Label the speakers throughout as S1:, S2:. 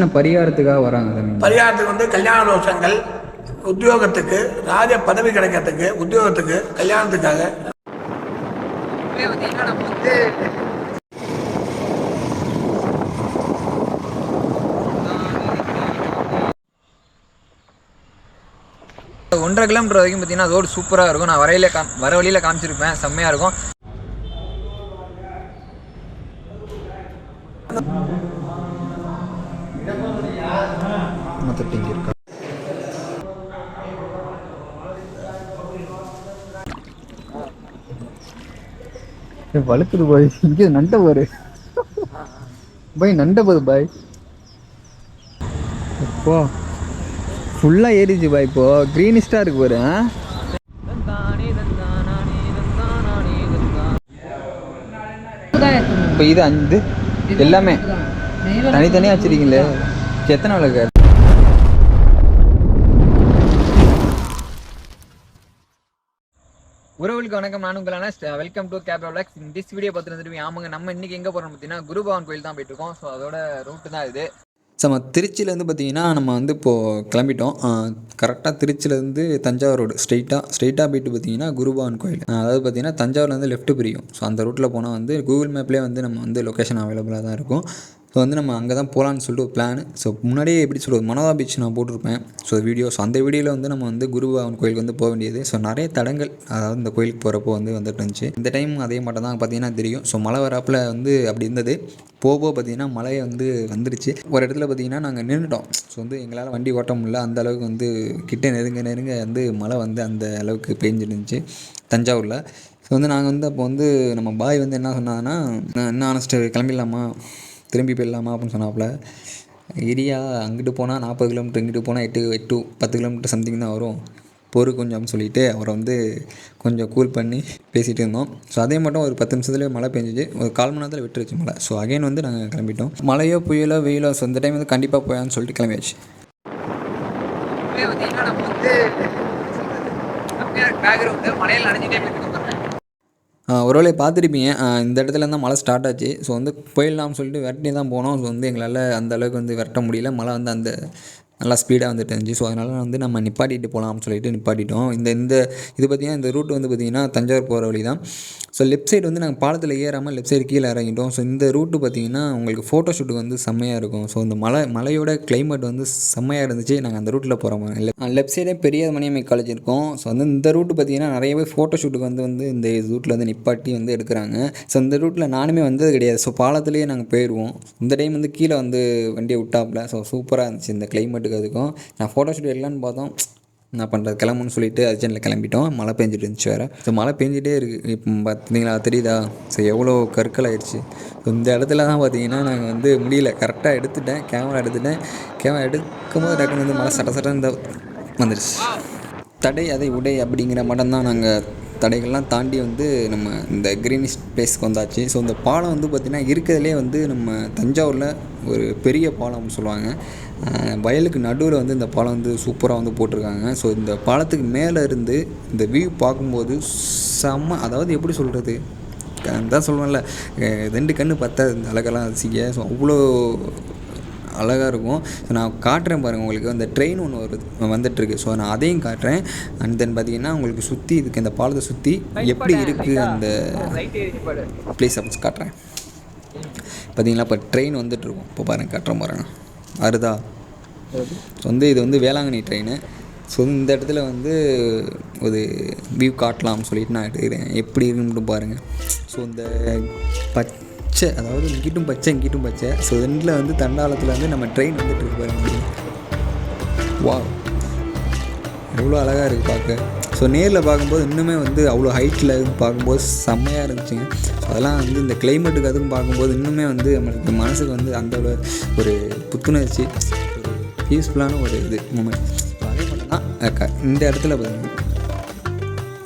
S1: பரிகாரத்துக்காக வராங்க
S2: பரிகாரத்துக்கு வந்து கல்யாண தோஷங்கள் உத்தியோகத்துக்கு ராஜ பதவி கிடைக்கிறதுக்கு உத்தியோகத்துக்கு கல்யாணத்துக்காக.
S3: ஒன்றரை கிலோமீட்டர் வரைக்கும் பார்த்தீங்கன்னா ரோடு சூப்பராக இருக்கும். நான் வரையில காம் வர வழியில் காமிச்சிருப்பேன். செம்மையாக இருக்கும்.
S1: மொத்தம் இருக்கா? வழுக்குது பாய் இங்கே நண்ட பாரு பாய் நண்ட போது பாய் இப்போ ஃபுல்லாக ஏறிச்சு பாய் இப்போ. க்ரீனிஸ்டாக இருக்கு பாரு இப்போ இது அஞ்சு. எல்லாமே. தனித்தனியாக வச்சிருக்கீங்களே? எத்தனை விளக்கு?
S3: உறவுகளுக்கு வணக்கம். நான் உங்களான welcome to Cap vlogs this video வந்துட்டு ஆமாங்க நம்ம இன்னைக்கு எங்கே போகிறோம் பார்த்தீங்கன்னா குருபவன் கோயில் தான் போயிட்டு இருக்கோம். ஸோ அதோட ரூட்டு தான் இது.
S1: நம்ம திருச்சியிலேருந்து பார்த்தீங்கன்னா நம்ம வந்து இப்போது கிளம்பிட்டோம். கரெக்டாக திருச்சியிலேருந்து தஞ்சாவூர் ரோடு ஸ்ட்ரெயிட்டாக ஸ்ட்ரெயிட்டாக போயிட்டு பார்த்தீங்கன்னா குருபவன் கோயில். அதாவது பார்த்தீங்கன்னா தஞ்சாவூர்லேருந்து லெஃப்ட் பிரியும். ஸோ அந்த ரூட்டில் போனால் வந்து கூகுள் மேப்லேயே வந்து நம்ம வந்து லொக்கேஷன் அவைலபிளாக தான் இருக்கும். ஸோ வந்து நம்ம அங்கே தான் போகலான்னு சொல்லிட்டு ஒரு பிளான் ஸோ முன்னாடியே எப்படி சொல்கிறது மனோதா பீச் நான் போட்டிருப்பேன். ஸோ வீடியோ ஸோ அந்த வீடியோவில் வந்து நம்ம வந்து குருபவன் கோயிலுக்கு வந்து போக வேண்டியது. ஸோ நிறைய தடங்கள் அதாவது இந்த கோயிலுக்கு போகிறப்போ வந்து வந்துட்டு இருந்துச்சு. இந்த டைம் அதே மட்டும் தான் பார்த்தீங்கன்னா தெரியும். ஸோ மழை வராப்பில் வந்து அப்படி இருந்தது. போக போக பார்த்தீங்கன்னா மழையை வந்து வந்துருச்சு. ஒரு இடத்துல பார்த்தீங்கன்னா நாங்கள் நின்றுட்டோம் ஸோ வந்து எங்களால் வண்டி ஓட்ட முடியல. அந்த அளவுக்கு வந்து கிட்ட நெருங்க நெருங்க வந்து மழை வந்து அந்த அளவுக்கு பெஞ்சிருந்துச்சு தஞ்சாவூரில். ஸோ வந்து நாங்கள் வந்து அப்போ வந்து நம்ம பாய் வந்து என்ன சொன்னாங்கன்னா "நான் என்ன ஆனஸ்ட்டு கிளம்பிடலாமா? திரும்பி போயிடலாமா அப்படின்னு சொன்னாப்புல. ஏரியா அங்கிட்டு போனால் நாற்பது கிலோமீட்டர் இங்கிட்டு போனால் எட்டு எட்டு பத்து கிலோமீட்டர் சம்திங் தான் வரும். பொறு கொஞ்சம்னு சொல்லிட்டு அவரை வந்து கொஞ்சம் கூல் பண்ணி பேசிகிட்டு இருந்தோம். ஸோ அதே மட்டும் ஒரு பத்து நிமிஷத்துலேயே மழை பெஞ்சிச்சு. ஒரு கால் மணி நேரத்தில் விட்டுருச்சு மழை. ஸோ அகைன் வந்து நாங்கள் கிளம்பிட்டோம். மழையோ புயலோ வெயிலோ ஸோ இந்த டைம் வந்து கண்டிப்பாக போயான்னு சொல்லிட்டு கிளம்பியாச்சு.
S3: பேக்ரவுண்டு நனைஞ்சிட்டே போயிட்டு ஒருவேளை
S1: ஒரு பார்த்துருப்பீங்க. இந்த இடத்துல இருந்தால் மழை ஸ்டார்ட் ஆச்சு. ஸோ வந்து போயிடலாம்னு சொல்லிட்டு விரட்டி தான் போனோம். ஸோ வந்து எங்களால் அந்த அளவுக்கு வந்து விரட்ட முடியல. மழை வந்து அந்த நல்லா ஸ்பீடாக வந்துட்டு இருந்துச்சு. ஸோ அதனால் வந்து நம்ம நிப்பாட்டிட்டு போகலாம்னு சொல்லிட்டு நிப்பாட்டிட்டோம். இந்த இந்த இது பார்த்திங்கன்னா இந்த ரூட் வந்து பார்த்திங்கன்னா தஞ்சாவூர் போகிற வழி தான் ஸோ லெஃப்ட் சைடு வந்து நாங்கள் பாலத்தில் ஏறாமல் லெஃப்ட் சைடு கீழே இறங்கிட்டோம். ஸோ இந்த ரூட்டு பார்த்திங்கன்னா உங்களுக்கு ஃபோட்டோ ஷூட்டுக்கு வந்து செம்மையாக இருக்கும். ஸோ இந்த மலை மலையோட கிளைமேட் வந்து செம்மையாக இருந்துச்சு. நாங்கள் அந்த ரூட்டில் போகிற மாதிரி லெஃப்ட் சைடே பெரிய மணியம்மை காலேஜ் இருக்கும். ஸோ வந்து இந்த ரூட்டு பார்த்திங்கன்னா நிறையவே ஃபோட்டோ ஷூட்டுக்கு வந்து வந்து இந்த ரூட்டில் வந்து நிப்பாட்டி வந்து எடுக்கிறாங்க. ஸோ இந்த ரூட்டில் நானுமே வந்தது கிடையாது. ஸோ பாலத்துலேயே நாங்கள் போயிடுவோம் இந்த டைம் வந்து கீழே வந்து வண்டியை விட்டாப்புல ஸோ சூப்பராக இருந்துச்சு. இந்த கிளைமேட்டுக்கு அதுக்கும் நான் ஃபோட்டோ ஷூட் எடுக்கலான்னு பார்த்தோம். என்ன பண்ணுறது கிளம்புன்னு சொல்லிட்டு அர்ஜென்ட்டில் கிளம்பிட்டோம். மழை பெஞ்சிட்டு இருந்துச்சு வேறு. ஸோ மழை பெஞ்சிட்டே இருக்குது இப்போ பார்த்தீங்களா தெரியுதா? ஸோ எவ்வளோ கற்கள் ஆயிடுச்சு. இந்த இடத்துல தான் பார்த்தீங்கன்னா நாங்கள் வந்து முடியல. கரெக்டாக எடுத்துட்டேன். கேமரா எடுத்துட்டேன். கேமரா எடுக்கும்போது டக்குன்னு வந்து மழை சட்ட சட்ட இந்த வந்துடுச்சு தடை அதை உடை அப்படிங்கிற மட்டும் தான் நாங்கள் தடைகள்லாம் தாண்டி வந்து நம்ம இந்த க்ரீனிஷ் பிளேஸ்க்கு வந்தாச்சு. ஸோ இந்த பாலம் வந்து பார்த்திங்கன்னா இருக்கிறதுலே வந்து நம்ம தஞ்சாவூரில் ஒரு பெரிய பாலம்னு சொல்லுவாங்க. வயலுக்கு நடுவில் வந்து இந்த பாலம் வந்து சூப்பராக வந்து போட்டிருக்காங்க. ஸோ இந்த பாலத்துக்கு மேலே இருந்து இந்த வியூ பார்க்கும்போது செம்ம அதாவது எப்படி சொல்கிறது தான் சொல்லுவேன்ல ரெண்டு கண்ணு பார்த்தா இந்த அழகெல்லாம் ரசிக்க. ஸோ அவ்வளோ அழகாக இருக்கும். ஸோ நான் காட்டுறேன் பாருங்கள் உங்களுக்கு அந்த ட்ரெயின் ஒன்று வருது வந்துட்டுருக்கு. ஸோ நான் அதையும் காட்டுறேன். அண்ட் தென் பார்த்தீங்கன்னா உங்களுக்கு சுற்றி இதுக்கு இந்த பாலத்தை சுற்றி எப்படி இருக்குது அந்த ப்ளேஸ் அப்படின்னு காட்டுறேன். பார்த்தீங்களா இப்போ ட்ரெயின் வந்துட்டுருக்கும். இப்போ பாருங்கள் காட்டுறேன் பாருங்கள் அருதா? ஸோ வந்து இது வந்து வேளாங்கண்ணி ட்ரெயின் ஸோ இந்த இடத்துல வந்து ஒரு வியூ காட்டலாம்னு சொல்லிட்டு நான் எடுக்கிறேன். எப்படி இருக்குன்னு பாருங்கள் ஸோ இந்த பச்சை அதாவது இங்கிட்டும் பச்சை இங்கிட்டும் பச்சை. ஸோ ரெண்டில் வந்து தண்டாளத்தில் வந்து நம்ம ட்ரெயின் வந்துட்டு இருக்கு வா எவ்வளோ அழகாக இருக்குது பார்க்க. ஸோ நேரில் பார்க்கும்போது இன்னுமே வந்து அவ்வளோ ஹைட்டில் பார்க்கும்போது செம்மையாக இருந்துச்சுங்க. ஸோ அதெல்லாம் வந்து இந்த கிளைமேட்டுக்கு அதுவும் பார்க்கும்போது இன்னுமே வந்து நம்மளுக்கு மனசுக்கு வந்து அந்த ஒரு புத்துணர்ச்சி ஒரு பீஸ்ஃபுல்லான ஒரு இது மூமெண்ட் ஸோ அதே மட்டும் தான் அக்கா இந்த இடத்துல பாருங்க.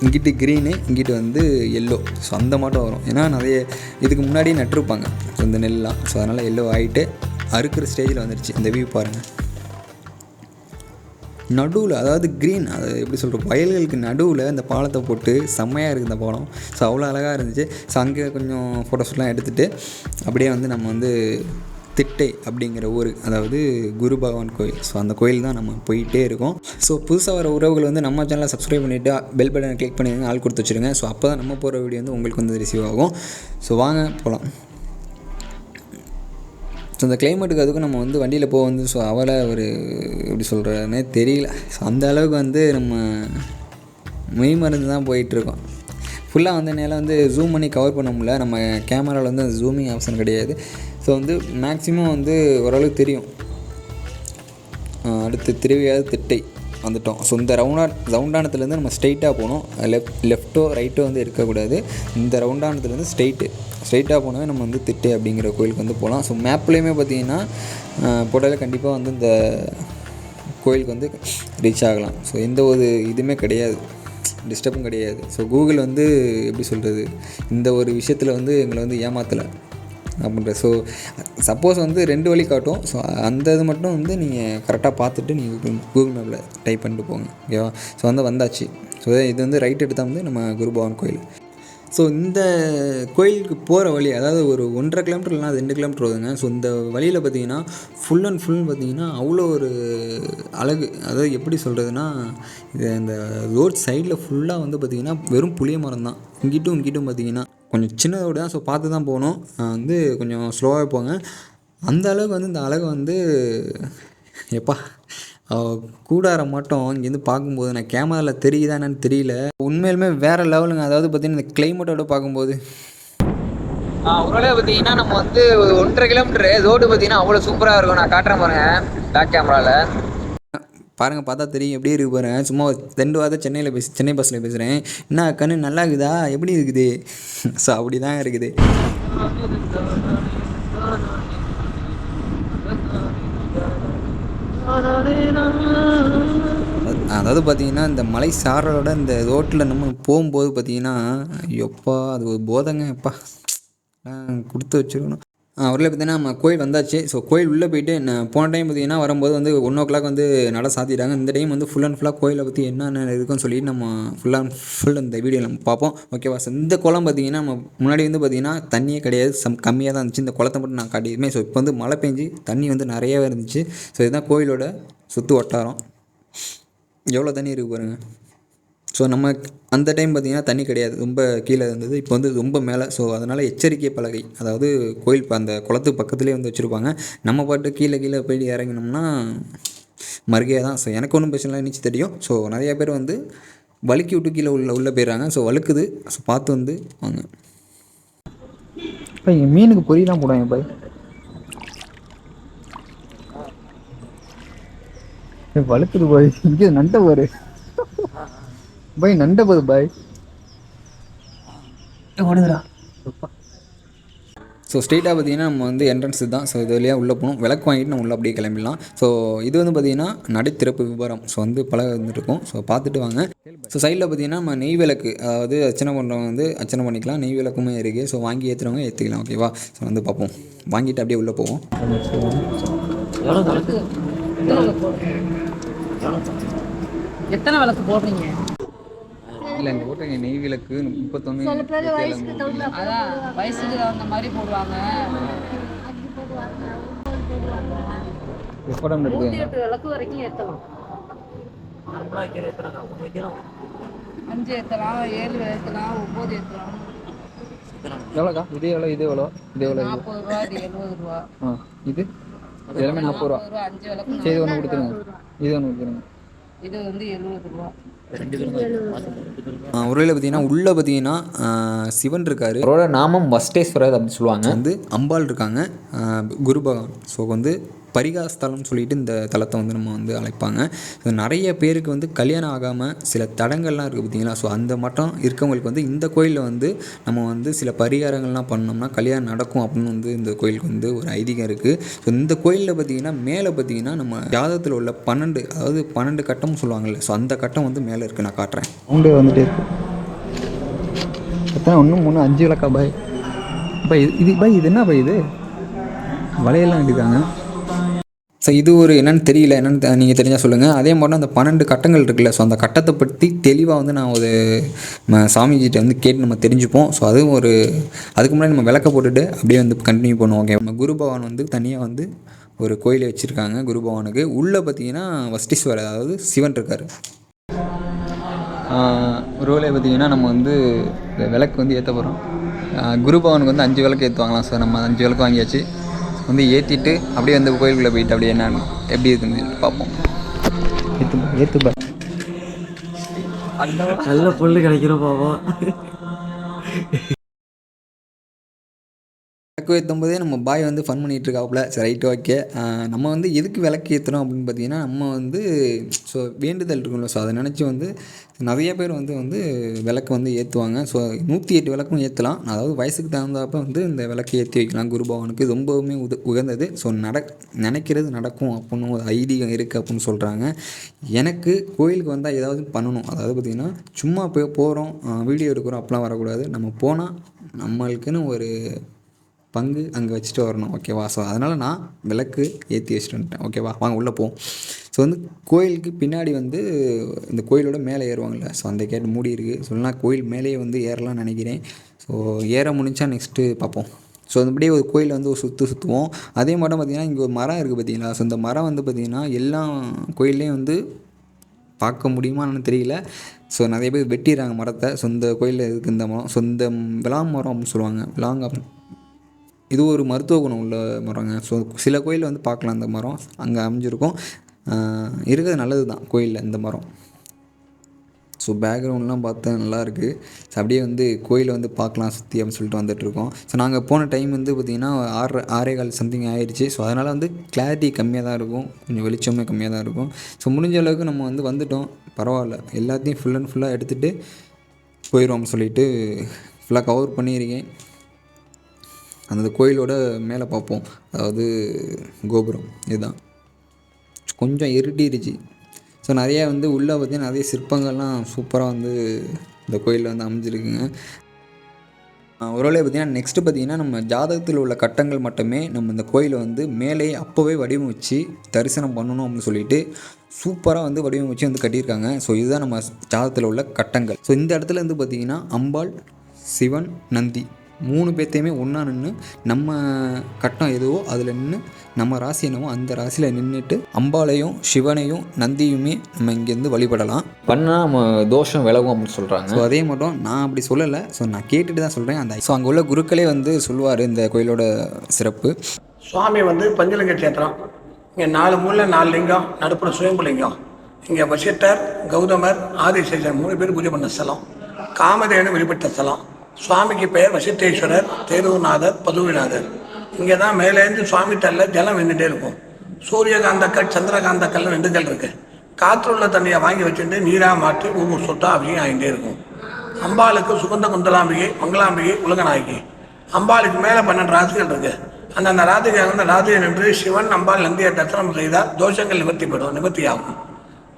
S1: இங்கிட்டு க்ரீனு இங்கிட்டு வந்து எல்லோ ஸோ அந்த மாட்டம் வரும். ஏன்னா நிறைய இதுக்கு முன்னாடியே நட்டிருப்பாங்க. ஸோ இந்த நெல்லாம். ஸோ அதனால் எல்லோ ஆகிட்டு அறுக்கிற ஸ்டேஜில் வந்துருச்சு. இந்த வியூ பாருங்கள் நடுவில் அதாவது க்ரீன் அது எப்படி சொல்கிறது வயல்களுக்கு நடுவில் இந்த பாலத்தை போட்டு செம்மையாக இருக்குது இந்த பாலம். ஸோ அவ்வளோ அழகாக இருந்துச்சு. ஸோ அங்கே கொஞ்சம் ஃபோட்டோஸ்லாம் எடுத்துகிட்டு அப்படியே வந்து நம்ம வந்து திட்டை அப்படிங்கிற ஊர் அதாவது குரு பகவான் கோயில். ஸோ அந்த கோயில் தான் நம்ம போயிட்டே இருக்கோம். ஸோ புதுசாக வர உறவுகள் வந்து நம்ம சேனலை சப்ஸ்கிரைப் பண்ணிவிட்டு பெல் பட்டனை கிளிக் பண்ணிடுங்க ஆள் கொடுத்து வச்சுருங்க. ஸோ அப்போ தான் நம்ம போகிற வீடியோ வந்து உங்களுக்கு வந்து ரிசீவ் ஆகும். ஸோ வாங்க போகலாம் ஸோ அந்த கிளைமேட்டுக்கு அதுக்கும் நம்ம வந்து வண்டியில் போக வந்து ஸோ அவளை ஒரு எப்படி சொல்கிறதுனே தெரியல. ஸோ அந்த அளவுக்கு வந்து நம்ம மெய் மருந்து தான் போயிட்டுருக்கோம். ஃபுல்லாக வந்து என்னால் வந்து ஜூம் பண்ணி கவர் பண்ண முடியல. நம்ம கேமராவில் வந்து அந்த ஜூமிங் ஆப்ஷன் கிடையாது. ஸோ வந்து மேக்ஸிமம் வந்து ஓரளவுக்கு தெரியும். அடுத்து திருவியாவது திட்டை வந்துட்டோம். ஸோ இந்த ரவுண்டா ரவுண்டானத்துலேருந்து நம்ம ஸ்ட்ரைட்டாக போகணும். லெஃப்ட் லெஃப்ட்டோ ரைட்டோ வந்து இருக்கக்கூடாது. இந்த ரவுண்டானத்துலேருந்து ஸ்ட்ரைட்டு ஸ்ட்ரைட்டாக போனவே நம்ம வந்து திட்டை அப்படிங்கிற கோயிலுக்கு வந்து போகலாம். ஸோ மேப்லேயுமே பார்த்தீங்கன்னா போட்டாலே கண்டிப்பாக வந்து இந்த கோயிலுக்கு வந்து ரீச் ஆகலாம். ஸோ எந்த ஒரு இதுவுமே கிடையாது. டிஸ்டர்பும் கிடையாது. ஸோ கூகுள் வந்து எப்படி சொல்கிறது இந்த ஒரு விஷயத்தில் வந்து எங்களை வந்து ஏமாற்றலை அப்படின்ற ஸோ சப்போஸ் வந்து ரெண்டு வழி காட்டும். ஸோ அந்த இது மட்டும் வந்து நீங்கள் கரெக்டாக பார்த்துட்டு நீங்கள் கூகுள் மேப்பில் டைப் பண்ணிட்டு போங்க. ஓகேவா ஸோ வந்து வந்தாச்சு. ஸோ இது வந்து ரைட் எடுத்தால் வந்து நம்ம குருபவன் கோயில். ஸோ இந்த கோயிலுக்கு போகிற வழி அதாவது ஒரு ஒன்றரை கிலோமீட்டர் இல்லைனா ரெண்டு கிலோமீட்டர் வருதுங்க. ஸோ இந்த வழியில் பார்த்தீங்கன்னா ஃபுல் அண்ட் ஃபுல் பார்த்தீங்கன்னா அவ்வளோ ஒரு அழகு. அதாவது எப்படி சொல்கிறதுனா இது இந்த ரோட் சைடில் ஃபுல்லாக வந்து பார்த்திங்கன்னா வெறும் புளிய மரம் தான். இங்கிட்டும் இங்கிட்டும் பார்த்தீங்கன்னா கொஞ்சம் சின்ன ரோடு தான் ஸோ பார்த்து தான் போகணும் வந்து கொஞ்சம் ஸ்லோவாக போங்க. அந்த அளவுக்கு வந்து இந்த அழகு வந்து எப்பா கூடார மட்டும். இங்கேருந்து பார்க்கும்போது நான் கேமராவில் தெரியுதா என்னன்னு தெரியல. உண்மையிலுமே வேறு லெவலுங்க அதாவது பார்த்தீங்கன்னா இந்த கிளைமேட்டோட பார்க்கும்போது.
S3: ஒருவேளை பார்த்தீங்கன்னா நம்ம வந்து ஒரு ஒன்றரை கிலோமீட்டர் ரோடு பார்த்தீங்கன்னா அவ்வளோ சூப்பராக இருக்கும். நான் காட்டுறேன் பாருங்க பேக் கேமராவில்
S1: பாருங்கள் பார்த்தா தெரியும். எப்படி இருக்கு பாருங்கள் சும்மா ரெண்டு வாரத்தை சென்னையில் பேசி சென்னை பஸ்ஸில் பேசுகிறேன் என்ன கண்ணு நல்லா இருக்குதா? எப்படி இருக்குது? ஸோ அப்படி தான் இருக்குது. அதாவது பார்த்தீங்கன்னா இந்த மலை சாரலோட இந்த ரோட்டில் நம்ம போகும்போது பார்த்தீங்கன்னா எப்பா அது ஒரு போதங்க எப்பா கொடுத்து வச்சுருக்கணும். அவரில் பார்த்தீங்கன்னா நம்ம கோயில் வந்தாச்சு. ஸோ கோயில் உள்ளே போயிட்டு நான் போன டைம் பார்த்தீங்கன்னா வரும்போது வந்து ஒன் ஓ கிளாக் வந்து நட சாத்திட்டாங்க. இந்த டைம் வந்து ஃபுல் அண்ட் ஃபுல்லாக கோயிலை பற்றி என்னென்ன இருக்குன்னு சொல்லிட்டு நம்ம ஃபுல் அண்ட் ஃபுல் இந்த வீடியோ நம்ம பார்ப்போம். ஓகேவா இந்த குளம் பார்த்தீங்கன்னா நம்ம முன்னாடி வந்து பார்த்தீங்கன்னா தண்ணியே கிடையாது. சம் கம்மியாக தான் இருந்துச்சு. இந்த குளத்தை மட்டும் நான் காட்டியிருந்தேன் ஸோ இப்போ வந்து மழை பெஞ்சு தண்ணி வந்து நிறையவே இருந்துச்சு. ஸோ இதுதான் கோயிலோட சுற்று வட்டாரம். எவ்வளோ தண்ணி இருக்குது பாருங்கள் ஸோ நம்ம அந்த டைம் பார்த்திங்கன்னா தண்ணி கிடையாது. ரொம்ப கீழே இருந்தது. இப்போ வந்து ரொம்ப மேலே. ஸோ அதனால் எச்சரிக்கை பலகை. அதாவது கோயில் அந்த குளத்து பக்கத்துலேயே வந்து வச்சுருப்பாங்க. நம்ம பாட்டு கீழே கீழே போய் இறங்கினோம்னா மறுகையாக தான். ஸோ எனக்கு ஒன்றும் பிரச்சனை இல்லை. நீச்சல் தெரியும். ஸோ நிறையா பேர் வந்து வழுக்கி விட்டு கீழே உள்ள உள்ளே போயிடுறாங்க. ஸோ வழுக்குது. ஸோ பார்த்து வந்து வாங்க.
S3: இப்போ எங்கள் மீனுக்கு தான் போடுவாங்க பாய் வழுக்குது பாய் இங்கே நண்டை பாரு. பாய் நண்டை பாரு பாய் ஓடுதுடா
S1: ஸோ ஸ்ட்ரெயிட்டாக பார்த்தீங்கன்னா நம்ம வந்து என்ட்ரன்ஸ் தான். ஸோ இது வழியாக உள்ளே போகணும். விளக்கு வாங்கிட்டு நம்ம உள்ளே அப்படியே கிளம்பிடலாம். ஸோ இது வந்து பார்த்தீங்கன்னா நடைத்திறப்பு விவரம் ஸோ வந்து பல வந்துருக்கும் ஸோ பார்த்துட்டு வாங்க. ஸோ சைடில் பார்த்தீங்கன்னா நம்ம நெய் விளக்கு அதாவது அர்ச்சனை பண்ணுறவங்க வந்து அர்ச்சனை பண்ணிக்கலாம். நெய் விளக்குமே இருக்குது ஸோ வாங்கி ஏற்றுறவங்க ஏற்றிக்கலாம் ஓகேவா ஸோ வந்து பார்ப்போம். வாங்கிட்டு அப்படியே உள்ளே போவோம்.
S4: எத்தனை விளக்கு போடுறீங்க?
S1: இல்லை இந்த ஓட்டங்க நெய் விளக்கு முப்பத்தொன்று
S4: அதான் வயசுக்கு தகுந்த மாதிரி போடுவாங்க.
S1: படம்
S4: நூத்தி எட்டு விளக்கு வரைக்கும் ஏத்தலாம். அஞ்சு ஏத்தலாம் ஏழு ஏத்தலாம் ஒன்பது ஏத்தலாம்.
S1: எவ்வளோக்கா? இது எவ்வளோ? இது எவ்வளோ? இது எவ்வளோ?
S4: நாற்பது ரூபா இது எழுபது ரூபா.
S1: ஆ இது? எல்லாமே நாற்பது ரூபா. சரி இது ஒன்று கொடுத்துருங்க. இது ஒன்று கொடுத்துருங்க.
S4: இது வந்து எழுபது ரூபா.
S1: உரையில் பார்த்தீங்கன்னா உள்ளே பார்த்தீங்கன்னா சிவன் இருக்கார். அவரோட நாமம் வஸ்டேஸ்வரர் அப்படின்னு சொல்லுவாங்க. வந்து அம்பாள் இருக்காங்க. குரு பகவான். ஸோ வந்து பரிகாஸ்தலம்னு சொல்லிட்டு இந்த தலத்தை வந்து நம்ம வந்து அழைப்பாங்க. ஸோ நிறைய பேருக்கு வந்து கல்யாணம் ஆகாமல் சில தடங்கள்லாம் இருக்குது பார்த்தீங்களா? ஸோ அந்த மட்டும் இருக்கவங்களுக்கு வந்து இந்த கோயிலில் வந்து நம்ம வந்து சில பரிகாரங்கள்லாம் பண்ணோம்னா கல்யாணம் நடக்கும் அப்படின்னு வந்து இந்த கோயிலுக்கு வந்து ஒரு ஐதீகம் இருக்குது ஸோ இந்த கோயிலில் பார்த்தீங்கன்னா மேலே பார்த்தீங்கன்னா நம்ம ஜாதகத்தில் உள்ள பன்னெண்டு அதாவது பன்னெண்டு கட்டம்னு சொல்லுவாங்கல்ல. ஸோ அந்த கட்டம் வந்து மேலே இருக்குது நான் காட்டுறேன்.
S3: சவுண்டே வந்துட்டே இருக்கு. எத்தனை ஒன்று மூணு அஞ்சு விளக்கா பாய். பாய் இது இது பாய் இது என்ன பாய் இது? வலையெல்லாம் எடுக்காங்க
S1: ஸோ இது ஒரு என்னென்னு தெரியல என்னென்னு நீங்கள் தெரிஞ்சால் சொல்லுங்கள் அதே மாதிரி அந்த பன்னெண்டு கட்டங்கள் இருக்குல்ல. ஸோ அந்த கட்டத்தை பற்றி தெளிவாக வந்து நான் ஒரு சாமிஜிட்ட வந்து கேட்டு நம்ம தெரிஞ்சுப்போம். ஸோ அதுவும் ஒரு அதுக்கு முன்னாடி நம்ம விளக்க போட்டுட்டு அப்படியே வந்து கண்டினியூ பண்ணுவோம் ஓகே நம்ம குரு பகவான் வந்து தனியாக வந்து ஒரு கோயிலை வச்சுருக்காங்க குரு பகவானுக்கு. உள்ளே பார்த்தீங்கன்னா வஸ்டீஸ்வரர் அதாவது சிவன் இருக்கார். ரோலே பார்த்தீங்கன்னா நம்ம வந்து விளக்கு வந்து ஏற்ற போகிறோம் குரு பவனுக்கு வந்து அஞ்சு விளக்கு ஏற்றுவாங்களாம் சார் நம்ம அஞ்சு விளக்கு வாங்கியாச்சு. வந்து ஏற்றிட்டு அப்படியே வந்து கோயிலுக்குள்ளே போயிட்டு அப்படியே என்னன்னு எப்படி இருக்குன்னு சொல்லிட்டு பார்ப்போம். ஏற்று ஏற்றுப்பா
S5: நல்ல பொருள் கிடைக்கிறோம் பாவம்.
S1: விளக்கு ஏற்றும் போதே நம்ம பாய் வந்து ஃபன் பண்ணிகிட்டு இருக்காப்புல சரி ரைட் ஓகே நம்ம வந்து எதுக்கு விளக்கு ஏற்றுறோம் அப்படின்னு பார்த்தீங்கன்னா நம்ம வந்து ஸோ வேண்டுதல் இருக்கும்ல. ஸோ அதை நினச்சி வந்து நிறைய பேர் வந்து வந்து விளக்கு வந்து ஏற்றுவாங்க ஸோ நூற்றி எட்டு விளக்கும் ஏற்றலாம் அதாவது வயசுக்கு தகுந்தாப்ப வந்து இந்த விளக்கு ஏற்றி வைக்கலாம். குரு பகவானுக்கு ரொம்பவுமே உத உகந்தது. ஸோ நட நினைக்கிறது நடக்கும் அப்படின்னு ஒரு ஐதீகம் இருக்குது அப்படின்னு சொல்கிறாங்க எனக்கு கோயிலுக்கு வந்தால் ஏதாவது பண்ணணும். அதாவது பார்த்திங்கன்னா சும்மா போய் போகிறோம் வீடியோ எடுக்கிறோம் அப்படிலாம் வரக்கூடாது. நம்ம போனால் நம்மளுக்குன்னு ஒரு பங்கு அங்கே வச்சுட்டு வரணும். ஓகேவா? ஸோ அதனால் நான் விளக்கு ஏற்றி வச்சுட்டு வந்துட்டேன். ஓகேவா? வாங்க உள்ளே போவோம். ஸோ வந்து கோயிலுக்கு பின்னாடி வந்து இந்த கோயிலோட மேலே ஏறுவாங்கள்ல ஸோ அந்த கேட் மூடி இருக்குது சொல்லலாம் கோயில் மேலேயே வந்து ஏறலாம்னு நினைக்கிறேன். ஸோ ஏற முடிஞ்சா நெக்ஸ்ட்டு பார்ப்போம். ஸோ அதுபடியே ஒரு கோயிலை வந்து ஒரு சுற்று சுற்றுவோம் அதே மாதிரி பார்த்திங்கன்னா இங்கே ஒரு மரம் இருக்குது பார்த்தீங்களா? ஸோ இந்த மரம் வந்து பார்த்திங்கன்னா எல்லா கோயில்லையும் வந்து பார்க்க முடியுமான்னு தெரியல. ஸோ நிறைய பேர் வெட்டிடுறாங்க மரத்தை. சொந்த கோயிலில் இருக்குது இந்த மரம்? சொந்த இந்த விளாங் மரம் அப்படின்னு சொல்லுவாங்க. விளாங் இது ஒரு மருத்துவ குணம் உள்ள மரங்க. ஸோ சில கோயிலில் வந்து பார்க்கலாம் இந்த மரம். அங்கே அமைஞ்சிருக்கும். இருக்கிறது நல்லது தான் கோயிலில் இந்த மரம். ஸோ பேக்ரவுண்ட்லாம் பார்த்தா நல்லாயிருக்கு ஸோ அப்படியே வந்து கோயிலை வந்து பார்க்கலாம் சுற்றி அப்படின்னு சொல்லிட்டு வந்துட்டுருக்கோம் ஸோ நாங்கள் போன டைம் வந்து பார்த்திங்கன்னா ஆறு ஆறே கால் சம்திங் ஆயிடுச்சு ஸோ அதனால் வந்து கிளாரிட்டி கம்மியாக தான் இருக்கும். கொஞ்சம் வெளிச்சமே கம்மியாக தான் இருக்கும். ஸோ முடிஞ்ச அளவுக்கு நம்ம வந்து வந்துட்டோம். பரவாயில்ல. எல்லாத்தையும் ஃபுல் அண்ட் ஃபுல்லாக எடுத்துகிட்டு போயிடுவோம் சொல்லிவிட்டு ஃபுல்லாக கவர் பண்ணியிருக்கேன். அந்த கோயிலோட மேலே பார்ப்போம் அதாவது கோபுரம். இதுதான் கொஞ்சம் இருட்டிருச்சு. ஸோ நிறையா வந்து உள்ளே பார்த்தீங்கன்னா நிறைய சிற்பங்கள்லாம் சூப்பராக வந்து இந்த கோயிலில் வந்து அமைஞ்சிருக்குங்க. ஒருவேளை பார்த்தீங்கன்னா நெக்ஸ்ட்டு பார்த்தீங்கன்னா நம்ம ஜாதகத்தில் உள்ள கட்டங்கள் மட்டுமே நம்ம இந்த கோயிலை வந்து மேலே அப்போவே வடிவமைச்சு தரிசனம் பண்ணணும் அப்படின்னு சொல்லிட்டு சூப்பராக வந்து வடிவமைச்சு வந்து கட்டியிருக்காங்க. ஸோ இதுதான் நம்ம ஜாதகத்தில் உள்ள கட்டங்கள். ஸோ இந்த இடத்துல வந்து பார்த்திங்கன்னா அம்பாள் சிவன் நந்தி. மூணு பேர்த்தையுமே ஒன்றா நின்று நம்ம கட்டம் எதுவோ அதில் நின்று நம்ம ராசி என்னவோ அந்த ராசியில் நின்றுட்டு அம்பாளையும் சிவனையும் நந்தியுமே நம்ம இங்கேருந்து வழிபடலாம். பண்ணால் நம்ம தோஷம் விலகும் அப்படின்னு சொல்கிறாங்க ஸோ அதே மட்டும் நான் அப்படி சொல்லலை. ஸோ நான் கேட்டுட்டு தான் சொல்கிறேன் அந்த ஸோ அங்கே உள்ள குருக்களே வந்து சொல்லுவார் இந்த கோயிலோட சிறப்பு.
S2: சுவாமி வந்து பஞ்சலிங்க கஷேத்திரம். இங்கே நாலு மூல நாலு லிங்கம் நடுப்புற சுயம்பு லிங்கம். இங்கே வசிட்டர் கௌதமர் ஆதிசேஷன் மூணு பேர் பூஜை பண்ண ஸ்தலம். காமதேனு வெளிப்பட்ட ஸ்தலம். சுவாமிக்கு பெயர் வசித்தேஸ்வரர் தேருநாதர் பதுவிநாதர். இங்கே தான் மேலேருந்து சுவாமி தள்ள ஜலம் வந்துட்டே இருக்கும். சூரியகாந்த கல் சந்திரகாந்த கல் ரெண்டு கல் இருக்கு. காற்றுள்ள தண்ணியை வாங்கி வச்சுட்டு நீராக மாற்றி ஒவ்வொரு சொட்டா அபிஷேகம் ஆகிட்டே இருக்கும். அம்பாளுக்கு சுகந்த குந்தலாம்பிகை மங்களாம்பிகை உலகநாயகி. அம்பாளுக்கு மேலே பன்னெண்டு ராசிகள் இருக்கு. அந்தந்த ராதிகை வந்து ராதிகை நின்று சிவன் அம்பாள் நந்தியை தரிசனம் செய்தால் தோஷங்கள் நிவர்த்தி பெறும் நிவர்த்தியாகும்.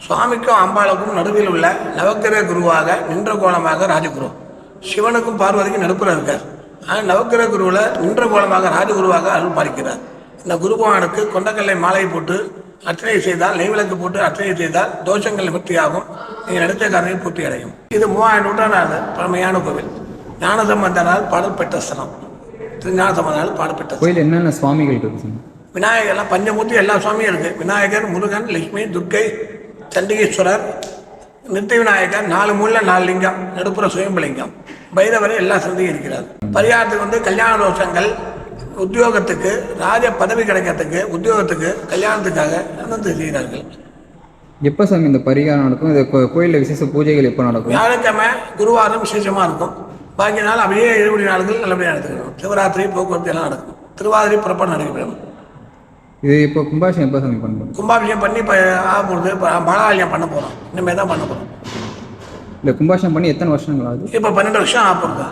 S2: சுவாமிக்கும் அம்பாளுக்கும் நடுவில் உள்ள நவக்கிரக குருவாக நின்ற கோலமாக ராஜகுரு. சிவனுக்கும் பார்வதிக்கும் நடுப்புற இருக்கார். ஆனால் நவக்கிரக குருவில் நின்ற கோலமாக ராஜகுருவாக அருள் பாலிக்கிறார் இந்த குருபகவானுக்கு கொண்டக்கல்லை மாலை போட்டு அர்ச்சனை செய்தால் நெய்விளக்கு போட்டு அர்ச்சனை செய்தால் தோஷங்கள் நிவர்த்தியாகும். நீங்கள் நினைத்த காரணம் பூர்த்தி அடையும். இது மூவாயிரம் நூற்றாண்டு பழமையான கோவில். ஞானசம்பந்தனால் பாடல் பெற்ற ஸ்தலம். திருஞானசம்பந்தனால் பாடல் பெற்ற.
S1: கோயில் என்னென்ன சுவாமிகள் இருக்குது
S2: விநாயகர்லாம் பஞ்சமூர்த்தி எல்லா சுவாமியும் இருக்குது விநாயகர் முருகன் லட்சுமி துர்க்கை சண்டிகேஸ்வரர் நித்திய விநாயகர் நாலு மூல நாலு லிங்கம் நடுப்புற சுயம்பலிங்கம். பைரவர் எல்லா சந்தையும் இருக்கிறார் பரிகாரத்துக்கு வந்து கல்யாண தோஷங்கள் உத்தியோகத்துக்கு ராஜ பதவி கிடைக்கிறதுக்கு உத்தியோகத்துக்கு கல்யாணத்துக்காக அனந்த செய்கிறார்கள்
S1: எப்போ சாமி இந்த பரிகாரம் நடக்கும்? இந்த கோயிலில் விசேஷ பூஜைகள் எப்போ நடக்கும்?
S2: வியாழக்கிழமை குருவாரம் விசேஷமாக இருக்கும். பாக்கி நாள் அப்படியே இருபடி நாட்கள் நல்லபடியாக நடத்துக்கணும் சிவராத்திரி போக்குவரத்து எல்லாம் நடக்கும். திருவாதிரை புறப்பாடு நடைபெறும்
S1: இது இப்போ கும்பாஷம் எப்போ சாமி பண்ணுறோம்
S2: கும்பாபிஷேகம் பண்ணி இப்போ ஆக போகுது. இப்போ பாலாலயம் பண்ண போகிறோம் இனிமேல் தான் பண்ண போகிறோம்
S1: இல்லை கும்பாஷம் பண்ணி எத்தனை வருஷங்கள்
S2: இப்போ பன்னெண்டு வருஷம் போகுது.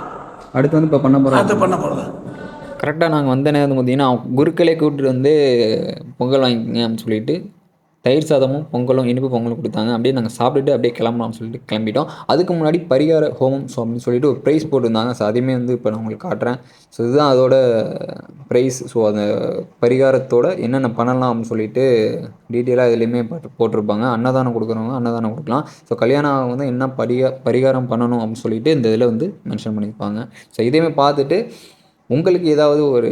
S1: அடுத்து வந்து இப்போ பண்ண போகிறோம்
S2: அடுத்து பண்ண போகிறது
S1: கரெக்டாக நாங்கள் வந்த நேரம் பார்த்தீங்கன்னா குருக்களே கூப்பிட்டு வந்து பொங்கல் வாங்கிக்கங்க அப்படின்னு சொல்லிட்டு தயிர் சாதமும் பொங்கலும் இனிப்பு பொங்கலும் கொடுத்தாங்க. அப்படியே நாங்கள் சாப்பிட்டுட்டு அப்படியே கிளம்பலாம்னு சொல்லிட்டு கிளம்பிட்டோம். அதுக்கு முன்னாடி பரிகார ஹோமம் ஸோ அப்படின்னு சொல்லிட்டு ஒரு ப்ரைஸ் போட்டிருந்தாங்க. ஸோ அதையுமே வந்து இப்போ நான் உங்களுக்கு காட்டுறேன். ஸோ இதுதான் அதோட ப்ரைஸ் ஸோ அந்த பரிகாரத்தோட என்னென்ன பண்ணலாம் அப்படின்னு சொல்லிட்டு டீட்டெயிலாக இதுலேயுமே போட்டு போட்டிருப்பாங்க. அன்னதானம் கொடுக்குறவங்க அன்னதானம் கொடுக்கலாம். ஸோ கல்யாணம் வந்து என்ன பரிகா பரிகாரம் பண்ணணும் அப்படின்னு சொல்லிட்டு இந்த இதில் வந்து மென்ஷன் பண்ணியிருப்பாங்க. ஸோ இதையுமே பார்த்துட்டு உங்களுக்கு ஏதாவது ஒரு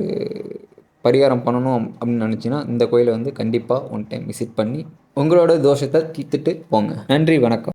S1: பரிகாரம் பண்ணணும் அப்படின்னு நினச்சின்னா இந்த கோயிலை வந்து கண்டிப்பாக ஒன் டைம் விசிட் பண்ணி உங்களோட தோஷத்தை தீர்த்துட்டு போங்க. நன்றி வணக்கம்.